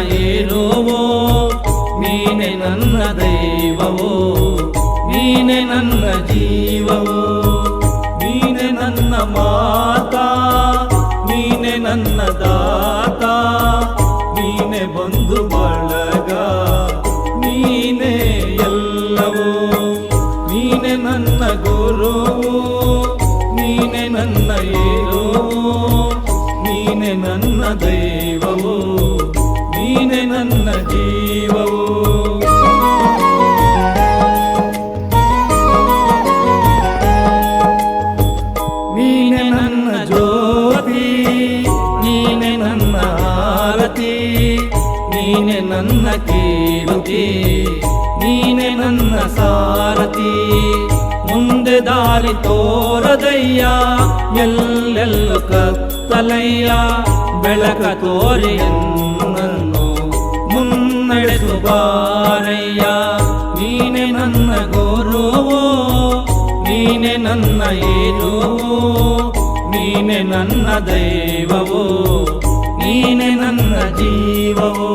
ಏನೋವೋ ನೀನೆ ನನ್ನ ದೈವವೋ? ನೀನೆ ನನ್ನ ಜೀವವೋ? ನೀನೆ ನನ್ನ ಮಾತಾ? ನೀನೆ ನನ್ನ ದಾತ? ನೀನೆ ಬಂಧು ಬಳಗ? ನೀನೆ ಎಲ್ಲವೋ? ನೀನೆ ನನ್ನ ಗುರು? ಜೀವವು. ನೀನೆ ನನ್ನ ಜ್ಯೋತಿ, ನೀನೆ ನನ್ನ ಆರತಿ, ನೀನೆ ನನ್ನ ಕೀರುತಿ, ನೀನೆ ನನ್ನ ಸಾರತಿ ಮುಂದೆ ದಾರಿ ತೋರದಯ್ಯ, ಎಲ್ಲೆಲ್ಲೂ ಕತ್ತಲಯ್ಯ, ಬೆಳಕ ತೋರಿಯನ್ನು ಮುನ್ನಡೆಸು ಬಾರಯ್ಯ. ನೀನೆ ನನ್ನ ಗುರುವು ನೀನೆ ನನ್ನ ಏರುವು ನೀನೆ ನನ್ನ ದೈವವೋ ನೀನೆ ನನ್ನ ಜೀವವು.